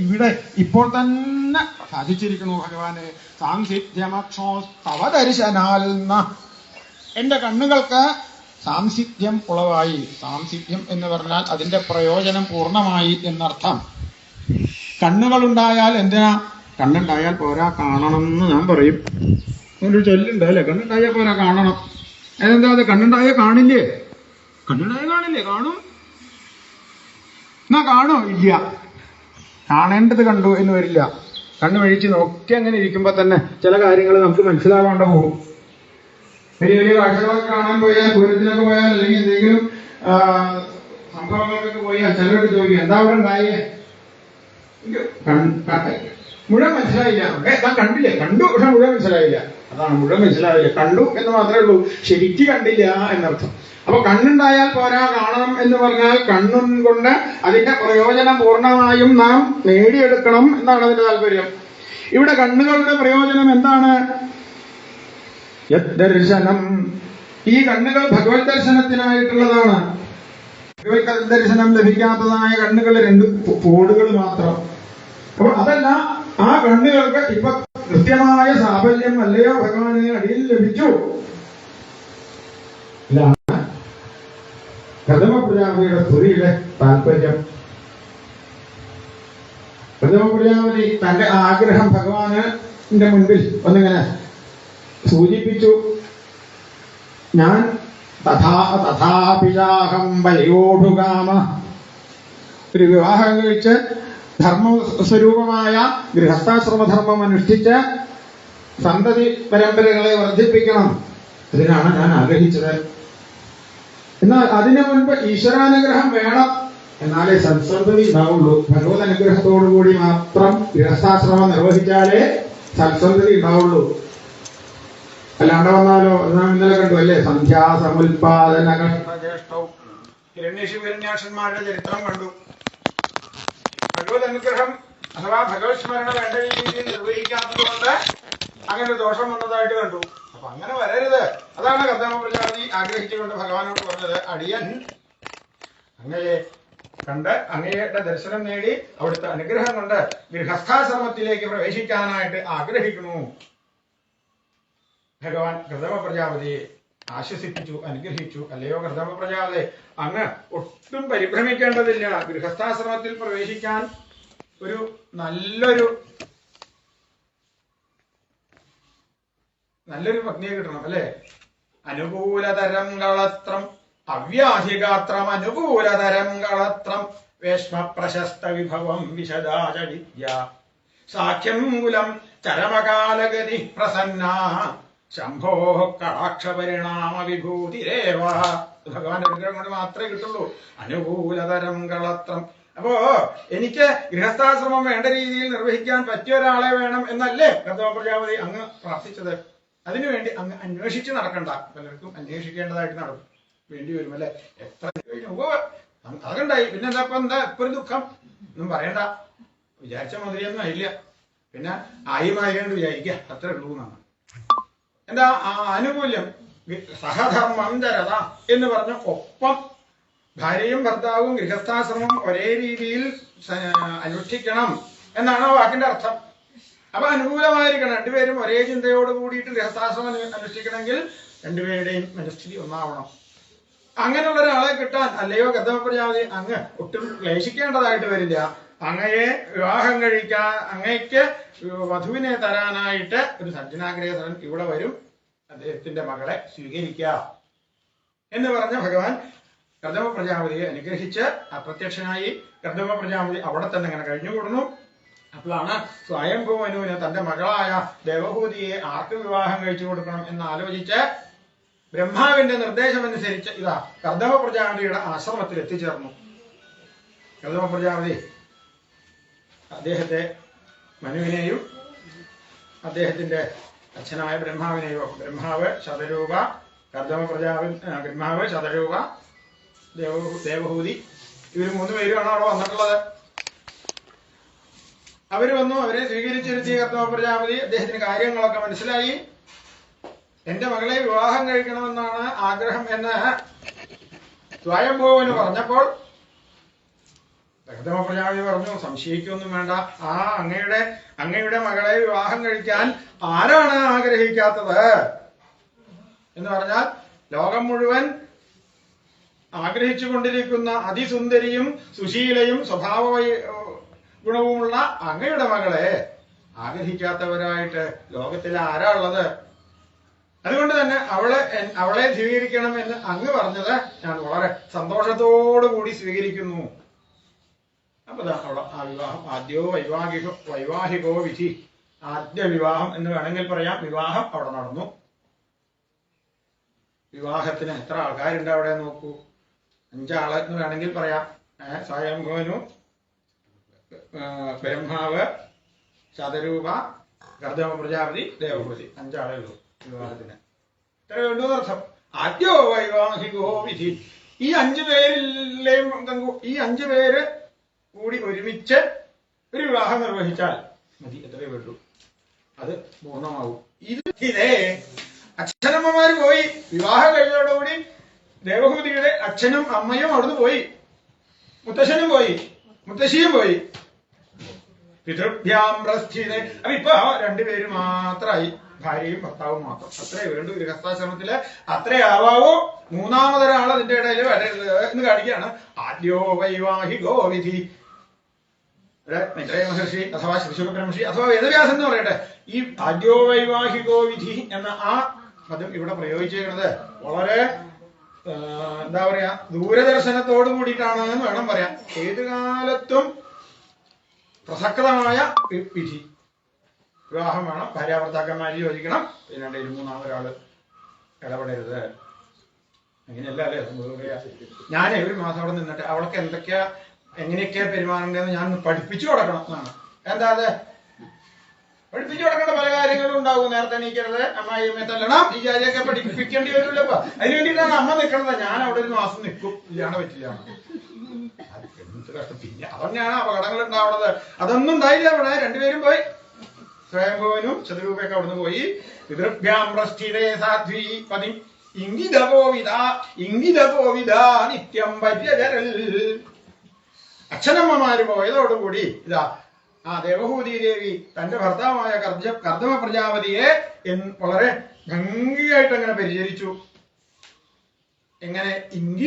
ഇവിടെ ഇപ്പോൾ തന്നെ സാധിച്ചിരിക്കുന്നു ഭഗവാനെ. സാംസിധ്യമക്ഷോ തവ ദർശനാൽ എന്റെ കണ്ണുകൾക്ക് സാംസിധ്യം ഉളവായി. സാംസിധ്യം എന്ന് പറഞ്ഞാൽ അതിന്റെ പ്രയോജനം പൂർണമായി എന്നർത്ഥം. കണ്ണുകളുണ്ടായാൽ എന്തിനാ? കണ്ണുണ്ടായാൽ പോരാ കാണണം എന്ന് ഞാൻ പറയും. ഒരു ചൊല്ലുണ്ട് അല്ലെ കണ്ണുണ്ടായാൽ പോരാ കാണണം. അതെന്താ? അത് കണ്ണുണ്ടായാൽ കാണില്ലേ? കണ്ണുണ്ടായാൽ കാണില്ലേ? കാണും. എന്നാ കാണോ? ഇല്ല. കാണേണ്ടത് കണ്ടു എന്ന് വരില്ല. കണ്ണു വഴിച്ച് നോക്കി അങ്ങനെ ഇരിക്കുമ്പോ തന്നെ ചില കാര്യങ്ങൾ നമുക്ക് മനസ്സിലാവാണ്ട് പോകും. വലിയ വലിയ കാഴ്ചകളൊക്കെ കാണാൻ പോയാൽ പൂരത്തിനൊക്കെ പോയാൽ അല്ലെങ്കിൽ എന്തെങ്കിലും സംഭവങ്ങൾക്കൊക്കെ പോയാൽ ചിലരോട് ചോദിക്കും എന്താ അവിടെ ഉണ്ടായേ? മുഴുവൻ മനസ്സിലായില്ല. ഞാൻ കണ്ടില്ലേ? കണ്ടു പക്ഷെ മുഴുവൻ മനസ്സിലായില്ല. അതാണ് മുഴുവൻ മനസ്സിലാവില്ല. കണ്ടു എന്ന് മാത്രമേ ഉള്ളൂ. ശരിക്ക് കണ്ടില്ല എന്നർത്ഥം. അപ്പൊ കണ്ണുണ്ടായാൽ പോരാ കാണണം എന്ന് പറഞ്ഞാൽ കണ്ണും കൊണ്ട് അതിന്റെ പ്രയോജനം പൂർണമായും നാം നേടിയെടുക്കണം എന്നാണ് അതിന്റെ താല്പര്യം. ഇവിടെ കണ്ണുകളുടെ പ്രയോജനം എന്താണ്? ദർശനം ഈ കണ്ണുകൾ ഭഗവത് ദർശനത്തിനായിട്ടുള്ളതാണ്. ഭഗവത് ദർശനം ലഭിക്കാത്തതായ കണ്ണുകൾ രണ്ട് പോടുകൾ മാത്രം. അപ്പോൾ അതല്ല ആ കണ്ണുകൾക്ക് ഇപ്പൊ കൃത്യമായ സാഫല്യം അല്ലയോ? ഭഗവാനെ അടിയിൽ ലഭിച്ചു. ഇതാണ് പ്രഥമ പ്രജാപതിയുടെ സ്തുതിയുടെ താല്പര്യം. പ്രഥമ പ്രജാപതി തന്റെ ആഗ്രഹം ഭഗവാന്റെ മുൻപിൽ ഒന്നിങ്ങനെ സൂചിപ്പിച്ചു. ഞാൻ തഥാ തഥാപിജാഹം വയോടുകാമ ഒരു വിവാഹം കഴിച്ച് ധർമ്മ സ്വരൂപമായ ഗൃഹസ്ഥാശ്രമധർമ്മം അനുഷ്ഠിച്ച് സന്തതി പരമ്പരകളെ വർദ്ധിപ്പിക്കണം. അതിനാണ് ഞാൻ ആഗ്രഹിച്ചത്. എന്നാൽ അതിനു മുൻപ് ഈശ്വരാനുഗ്രഹം വേണം. എന്നാലേ സത്സന്തതി ഉണ്ടാവുള്ളൂ. ഭഗവത് അനുഗ്രഹത്തോടുകൂടി മാത്രം ഗൃഹസ്ഥാശ്രമം നിർവഹിച്ചാലേ സത്സന്തതി ഉണ്ടാവുള്ളൂ. അല്ലാണ്ട് വന്നാലോ? നാം ഇന്നലെ കണ്ടു അല്ലേ? സന്ധ്യാസമുൽപാദന ചരിത്രം കണ്ടു. ഭഗവത് അനുഗ്രഹം അഥവാ ഭഗവത് സ്മരണ വേണ്ട രീതിയിൽ നിർവഹിക്കാത്തത് കൊണ്ട് അങ്ങനെ ദോഷം വന്നതായിട്ട് കണ്ടു. അപ്പൊ അങ്ങനെ വരരുത്. അതാണ് കർദ്ദമ പ്രജാപതി ആഗ്രഹിച്ചുകൊണ്ട് ഭഗവാനോട് പറഞ്ഞത്. അടിയൻ അങ്ങയെ കണ്ട് അങ്ങയുടെ ദർശനം നേടി അവിടുത്തെ അനുഗ്രഹം കൊണ്ട് ഗൃഹസ്ഥാശ്രമത്തിലേക്ക് പ്രവേശിക്കാനായിട്ട് ആഗ്രഹിക്കുന്നു. ഭഗവാൻ കൃതമ പ്രജാപതിയെ ആശ്വസിപ്പിച്ചു അനുഗ്രഹിച്ചു അല്ലയോ കൃതമ പ്രജാതെ അങ്ങ് ഒട്ടും പരിഭ്രമിക്കേണ്ടതില്ല. ഗൃഹസ്ഥാശ്രമത്തിൽ പ്രവേശിക്കാൻ ഒരു നല്ലൊരു നല്ലൊരു പത്നിയെ കിട്ടണം അല്ലെ? അനുകൂലതരം കളത്രം അവ്യാധികാത്രം അനുകൂലതരം കളത്രം വേഷ്മ പ്രശസ്ത വിഭവം വിശദാച വിദ്യ സാഖ്യം മൂലം ചരമകാലഗതി പ്രസന്ന ശംഭോ കടാക്ഷ പരിണാമ വിഭൂതിരേവ ഭഗവാന്റെ വിഗ്രഹം കൊണ്ട് മാത്രമേ കിട്ടുള്ളൂ. അനുകൂലതരം കളത്രം. അപ്പോ എനിക്ക് ഗൃഹസ്ഥാശ്രമം വേണ്ട രീതിയിൽ നിർവഹിക്കാൻ പറ്റിയ ഒരാളെ വേണം എന്നല്ലേ ഗർഭ പ്രജാപതി അങ്ങ് പ്രാർത്ഥിച്ചത്. അതിനുവേണ്ടി അങ്ങ് അന്വേഷിച്ച് നടക്കണ്ട. പലർക്കും അന്വേഷിക്കേണ്ടതായിട്ട് നടക്കും. വേണ്ടി വരും അല്ലെ? എത്ര കഴിഞ്ഞു. അതുണ്ടായി. പിന്നെ എന്താ ഇപ്പൊ എന്താ? ഇപ്പൊ ദുഃഖം. ഒന്നും പറയണ്ട. വിചാരിച്ച മാതിരിയൊന്നും ആയില്ല. പിന്നെ ആയി മാറിയാണ്ട് വിചാരിക്കുക അത്രേ ഉള്ളൂ എന്നാണ്. എന്താ ആ ആനുകൂല്യം? സഹധർമ്മം ചരത എന്ന് പറഞ്ഞ ഒപ്പം ഭാര്യയും ഭർത്താവും ഗൃഹസ്ഥാശ്രമം ഒരേ രീതിയിൽ അനുഷ്ഠിക്കണം എന്നാണ് ആ വാക്കിന്റെ അർത്ഥം. അപ്പൊ അനുകൂലമായിരിക്കണം. രണ്ടുപേരും ഒരേ ചിന്തയോട് കൂടിയിട്ട് ഗൃഹസ്ഥാശ്രമം അനു- അനുഷ്ഠിക്കണമെങ്കിൽ രണ്ടുപേരുടെയും മനസ്ഥിതി ഒന്നാവണം. അങ്ങനെയുള്ള ഒരാളെ കിട്ടാൻ അല്ലയോ ഗതമപ്രജാതി അങ്ങ് ഒട്ടും ക്ലേശിക്കേണ്ടതായിട്ട് വരില്ല. അങ്ങയെ വിവാഹം കഴിക്കാൻ അങ്ങയ്ക്ക് വധുവിനെ തരാനായിട്ട് ഒരു സജ്ജനാഗ്രഹധരൻ ഇവിടെ വരും. അദ്ദേഹത്തിന്റെ മകളെ സ്വീകരിക്കുക എന്ന് പറഞ്ഞ ഭഗവാൻ കർദമ പ്രജാപതിയെ അനുഗ്രഹിച്ച് അപ്രത്യക്ഷനായി. കർദമ പ്രജാപതി അവിടെ തന്നെ അങ്ങനെ കഴിഞ്ഞുകൂടുന്നു. അപ്പോഴാണ് സ്വയംഭൂമനുവിന് തന്റെ മകളായ ദേവഭൂതിയെ ആർക്ക് വിവാഹം കഴിച്ചു കൊടുക്കണം എന്ന് ആലോചിച്ച് ബ്രഹ്മാവിന്റെ നിർദ്ദേശം അനുസരിച്ച് ഇതാ കർദമ പ്രജാപതിയുടെ ആശ്രമത്തിൽ എത്തിച്ചേർന്നു. കർദമ പ്രജാപതി അദ്ദേഹത്തെ മനുവിനെയും അദ്ദേഹത്തിന്റെ അച്ഛനായ ബ്രഹ്മാവിനെയോ ബ്രഹ്മാവ് ശതരൂപ കർദമ പ്രജാവിൻ ബ്രഹ്മാവ് ശതരൂപ ദേവ ദേവഹൂതി ഇവർ മൂന്ന് പേരുമാണ് അവിടെ വന്നിട്ടുള്ളത്. അവർ വന്നു അവരെ സ്വീകരിച്ചിരുത്തിയ കർത്തവ പ്രജാപതി അദ്ദേഹത്തിന് കാര്യങ്ങളൊക്കെ മനസ്സിലായി. എന്റെ മകളെ വിവാഹം കഴിക്കണമെന്നാണ് ആഗ്രഹം എന്ന് സ്വയംഭൂവന് പറഞ്ഞപ്പോൾ പ്രഥമ പ്രജാപതി പറഞ്ഞു സംശയിക്കൊന്നും വേണ്ട. ആ അങ്ങയുടെ അങ്ങയുടെ മകളെ വിവാഹം കഴിക്കാൻ ആരാണ് ആഗ്രഹിക്കാത്തത്? എന്ന് പറഞ്ഞാൽ ലോകം മുഴുവൻ ആഗ്രഹിച്ചു കൊണ്ടിരിക്കുന്ന അതിസുന്ദരിയും സുശീലയും സ്വഭാവ ഗുണവുമുള്ള അങ്ങയുടെ മകളെ ആഗ്രഹിക്കാത്തവരായിട്ട് ലോകത്തിൽ ആരാ ഉള്ളത്? അതുകൊണ്ട് തന്നെ അവളെ അവളെ സ്വീകരിക്കണം എന്ന് അങ്ങ് പറഞ്ഞത് ഞാൻ വളരെ സന്തോഷത്തോടു കൂടി സ്വീകരിക്കുന്നു. അപ്പൊ ദാ അവിടെ ആ വിവാഹം ആദ്യോ വൈവാഹിക വൈവാഹികോ വിധി. ആദ്യ വിവാഹം എന്ന് വേണമെങ്കിൽ പറയാം. വിവാഹം അവിടെ നടന്നു. വിവാഹത്തിന് എത്ര ആൾക്കാരുണ്ട് അവിടെ നോക്കൂ. അഞ്ചാൾ എന്ന് വേണമെങ്കിൽ പറയാം. സ്വയംഭവനു ബ്രഹ്മാവ് ശതരൂപ ഗർദമ പ്രജാപതി ദേവപതി അഞ്ചാളേ ഉള്ളൂ വിവാഹത്തിന്. ഇത്രയേ ഉള്ളൂ അർത്ഥം. ആദ്യോ വൈവാഹികോ വിധി. ഈ അഞ്ചു പേരിലെയും ഈ അഞ്ചു പേര് കൂടി ഒരുമിച്ച് ഒരു വിവാഹം നിർവഹിച്ചാൽ മതി. എത്രയേ വേണ്ടു അത് പൂർണമാവും. ഇത് ഇതേ പോയി വിവാഹ കഴിഞ്ഞതോടുകൂടി ദേവഹൂതിയുടെ അച്ഛനും അമ്മയും അവിടുന്ന് പോയി. മുത്തശ്ശനും പോയി. മുത്തശ്ശിയും പോയി. പിതൃഭ്യാം പ്രസ്ഥിത. അപ്പൊ ഇപ്പൊ രണ്ടുപേര് മാത്രമായി ഭാര്യയും ഭർത്താവും മാത്രം. അത്രേ വേണ്ടു ഗൃഹസ്ഥാശ്രമത്തിൽ അത്രേ ആവാവോ. മൂന്നാമതൊരാൾ അതിന്റെ ഇടയിൽ വരരുത് എന്ന് കാണിക്കുകയാണ്. ആദ്യോ വൈവാഹി വിധി. ഇവിടെ മൈത്രേയ മഹർഷി അഥവാ ശിശുപുത്ര മഹർഷി അഥവാ വേദവ്യാസൻ എന്ന് പറയട്ടെ ഈ ഭാഗ്യോവൈവാഹികോ വൈവാഹികോ വിധി എന്ന ആ പദം ഇവിടെ പ്രയോഗിച്ചിരിക്കുന്നത് വളരെ എന്താ പറയാ ദൂരദർശനത്തോട് കൂടിയിട്ടാണ് എന്ന് വേണം പറയാം ഏത് കാലത്തും പ്രസക്തമായ വിധി. വിവാഹം വേണം ഭാര്യാഭർത്താക്കന്മാര് യോജിക്കണം പിന്നെ രണ്ടേലും മൂന്നാമൊരാൾ ഇടപെടരുത്. അങ്ങനെയല്ല അല്ലേ? ഞാൻ ഒരു മാസം അവിടെ നിന്നിട്ട് അവൾക്ക് എന്തൊക്കെയാ എങ്ങനെയൊക്കെയാ പെരുമാറേണ്ടതെന്ന് ഞാൻ പഠിപ്പിച്ചു കൊടുക്കണം എന്നാണ്. എന്താ അത് പഠിപ്പിച്ചു കൊടുക്കേണ്ട പല കാര്യങ്ങളും ഉണ്ടാവും നേരത്തെ എണീക്കരുത്. അമ്മായിയമ്മയെ തല്ലണം. ഈ കാര്യമൊക്കെ പഠിപ്പിക്കേണ്ടി വരില്ല അതിന് വേണ്ടിയിട്ടാണ് അമ്മ നിൽക്കണത് ഞാൻ അവിടെ ഒരു മാസം നിൽക്കും. ഇല്ലാണ്ട് പറ്റില്ല. പിന്നെ അതന്നെയാണ് അപകടങ്ങൾ ഉണ്ടാവുന്നത്. അതൊന്നും ഉണ്ടായില്ല അവിടെ രണ്ടുപേരും പോയി. സ്വയംഭവനും ചതുരൂപയൊക്കെ അവിടുന്ന് പോയി. പിതൃഭ്യാം പ്രസ്ഥിതേ സാധ്വി പതി. നിത്യം പര്യചരൽ. അച്ഛനമ്മമാര് പോയതോടുകൂടി ഇതാ ആ ദേവഭൂതി ദേവി തന്റെ ഭർത്താവായ കർജ കർദമ പ്രജാപതിയെ വളരെ ഭംഗിയായിട്ട് അങ്ങനെ പരിചരിച്ചു. എങ്ങനെ? ഇംഗി